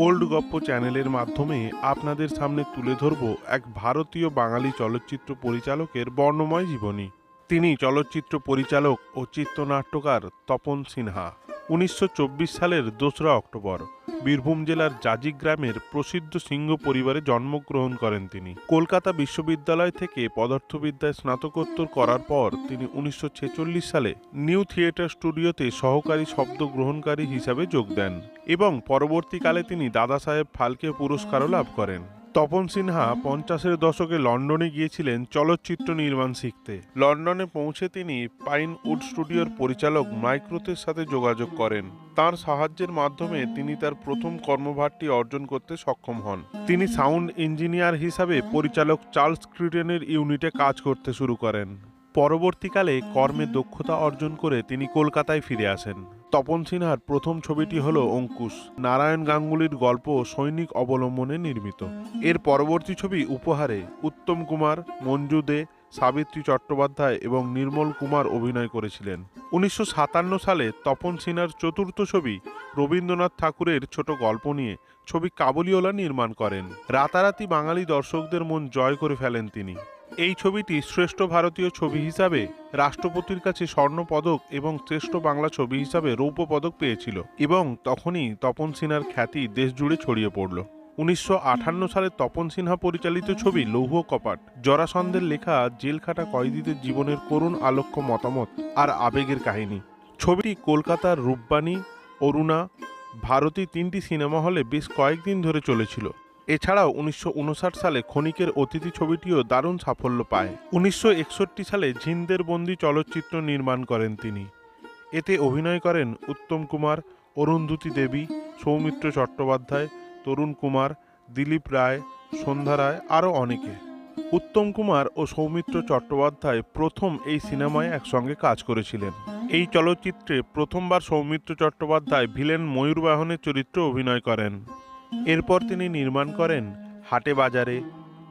Old গপ্প চ্যানেলের মাধ্যমে আপনাদের সামনে তুলে ধরব এক ভারতীয় বাঙালি চলচ্চিত্র পরিচালকের বর্ণময় জীবনী। তিনি চলচ্চিত্র পরিচালক ও চিত্রনাট্যকার তপন সিনহা। উনিশশো চব্বিশ সালের দোসরা অক্টোবর, বীরভূম জেলার জাজি গ্রামের প্রসিদ্ধ সিংহ পরিবারে জন্মগ্রহণ করেন তিনি। কলকাতা বিশ্ববিদ্যালয় থেকে পদার্থবিদ্যায় স্নাতকোত্তর করার পর তিনি উনিশশো ছেচল্লিশ সালে নিউ থিয়েটার স্টুডিওতে সহকারী শব্দ গ্রহণকারী হিসাবে যোগ দেন এবং পরবর্তীকালে তিনি দাদা সাহেব ফালকে পুরস্কারও লাভ করেন। তপন সিনহা পঞ্চাশের দশকে লন্ডনে গিয়েছিলেন চলচ্চিত্র নির্মাণ শিখতে। লন্ডনে পৌঁছে তিনি পাইন উড স্টুডিওর পরিচালক মাইক্রোথের সাথে যোগাযোগ করেন। তার সাহায্যের মাধ্যমে তিনি তার প্রথম কর্মভারটি অর্জন করতে সক্ষম হন। তিনি সাউন্ড ইঞ্জিনিয়ার হিসাবে পরিচালক চার্লস ক্রিটেনের ইউনিটে কাজ করতে শুরু করেন। পরবর্তীকালে কর্মে দক্ষতা অর্জন করে তিনি কলকাতায় ফিরে আসেন। তপন সিনহার প্রথম ছবিটি হল অঙ্কুশ। নারায়ণ গাঙ্গুলির গল্প সৈনিক অবলম্বনে নির্মিত। এর পরবর্তী ছবি উপহারে উত্তম কুমার, মঞ্জু দে, সাবিত্রী চট্টোপাধ্যায় এবং নির্মল কুমার অভিনয় করেছিলেন। উনিশশো সাতান্ন সালে তপন সিনহার চতুর্থ ছবি রবীন্দ্রনাথ ঠাকুরের ছোট গল্প নিয়ে ছবি কাবুলিওলা নির্মাণ করেন। রাতারাতি বাঙালি দর্শকদের মন জয় করে ফেলেন তিনি। এই ছবিটি শ্রেষ্ঠ ভারতীয় ছবি হিসাবে রাষ্ট্রপতির কাছে স্বর্ণ পদক এবং শ্রেষ্ঠ বাংলা ছবি হিসাবে রৌপ্য পদক পেয়েছিল এবং তখনই তপন সিনহার খ্যাতি দেশ জুড়ে ছড়িয়ে পড়ল। উনিশশো আটান্ন সালে তপন সিনহা পরিচালিত ছবি লৌহ কপাট, জরাসন্ধের লেখা জেলখাটা কয়েদিদের জীবনের করুণ আলোক্য মতামত আর আবেগের কাহিনী। ছবিটি কলকাতার রূপবাণী, অরুণা, ভারতী তিনটি সিনেমা হলে বেশ কয়েকদিন ধরে চলেছিল। এছাড়াও উনিশশো উনষাট সালে ক্ষণিকের অতিথি ছবিটিও দারুণ সাফল্য পায়। উনিশশো একষট্টি সালে ঝিন্দের বন্দি চলচ্চিত্র নির্মাণ করেন তিনি। এতে অভিনয় করেন উত্তম কুমার, অরুন্ধতী দেবী, সৌমিত্র চট্টোপাধ্যায়, তরুণ কুমার, দিলীপ রায়, সন্ধ্যা রায়, আরও অনেকে। উত্তম কুমার ও সৌমিত্র চট্টোপাধ্যায় প্রথম এই সিনেমায় একসঙ্গে কাজ করেছিলেন। এই চলচ্চিত্রে প্রথমবার সৌমিত্র চট্টোপাধ্যায় ভিলেন ময়ূরবাহনের চরিত্রে অভিনয় করেন। এরপর তিনি নির্মাণ করেন হাটে বাজারে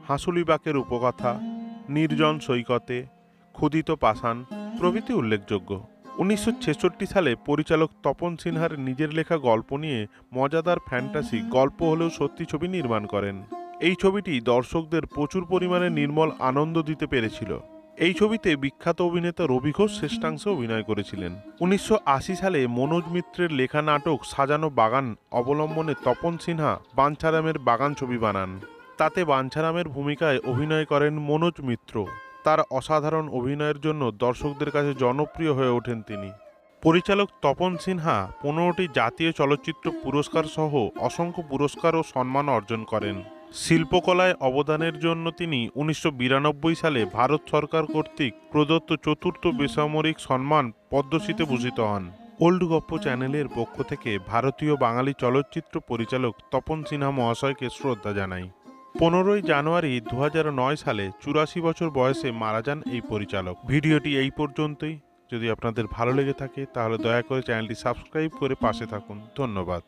হাঁসুলিবাকের উপকথা, নির্জন সৈকতে ক্ষুদিত পাষাণ প্রভৃতি উল্লেখযোগ্য। উনিশশো ছেষট্টি সালে পরিচালক তপন সিনহার নিজের লেখা গল্প নিয়ে মজাদার ফ্যান্টাসি গল্প হলেও সত্যি ছবি নির্মাণ করেন। এই ছবিটি দর্শকদের প্রচুর পরিমাণে নির্মল আনন্দ দিতে পেরেছিল। এই ছবিতে বিখ্যাত অভিনেতা রবি ঘোষ শ্রেষ্ঠাংশে অভিনয় করেছিলেন। উনিশশো আশি সালে মনোজ মিত্রের লেখা নাটক সাজানো বাগান অবলম্বনে তপন সিনহা বাঞ্ছারামের বাগান ছবি বানান। তাতে বাঞ্ছারামের ভূমিকায় অভিনয় করেন মনোজ মিত্র। তার অসাধারণ অভিনয়ের জন্য দর্শকদের কাছে জনপ্রিয় হয়ে ওঠেন তিনি। পরিচালক তপন সিনহা পনেরোটি জাতীয় চলচ্চিত্র পুরস্কার সহ অসংখ্য পুরস্কার ও সম্মান অর্জন করেন। শিল্পকলায় অবদানের জন্য তিনি উনিশশো বিরানব্বই সালে ভারত সরকার কর্তৃক প্রদত্ত চতুর্থ বেসামরিক সম্মান পদ্মশ্রীতে ভূষিত হন। ওল্ড গপ্প চ্যানেলের পক্ষ থেকে ভারতীয় বাঙালি চলচ্চিত্র পরিচালক তপন সিনহা মহাশয়কে শ্রদ্ধা জানাই। পনেরোই জানুয়ারি দু হাজার নয় সালে চুরাশি বছর বয়সে মারা যান এই পরিচালক। ভিডিওটি এই পর্যন্তই। যদি আপনাদের ভালো লেগে থাকে, তাহলে দয়া করে চ্যানেলটি সাবস্ক্রাইব করে পাশে থাকুন। ধন্যবাদ।